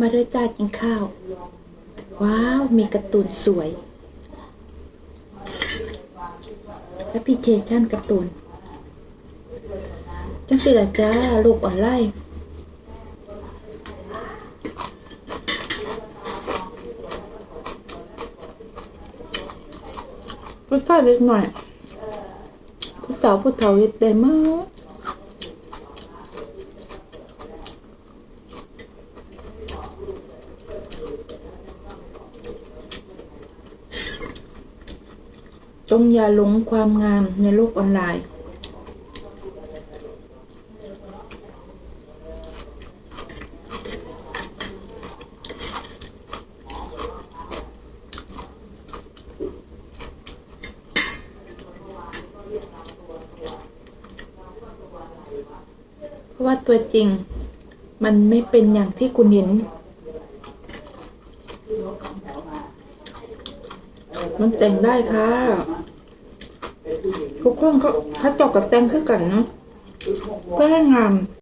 มาเด้อจ้ากินข้าว ว้าว มีการ์ตูนสวยแอปพลิเคชันการ์ตูนจังสิละจ้าโลกออนไลน์ผู้ชายเล็กหน่อยผู้สาวผู้เฒ่าเฮ็ดได้มาก จงอย่าหลงความงามในโลกออนไลน์ เพราะว่าตัวจริงมันไม่เป็นอย่างที่คุณเห็น มันแต่งได้ค่ะ ทุกคนก็ถ้าจบกับแต่งขึ้นกันเนาะเพื่อให้งาม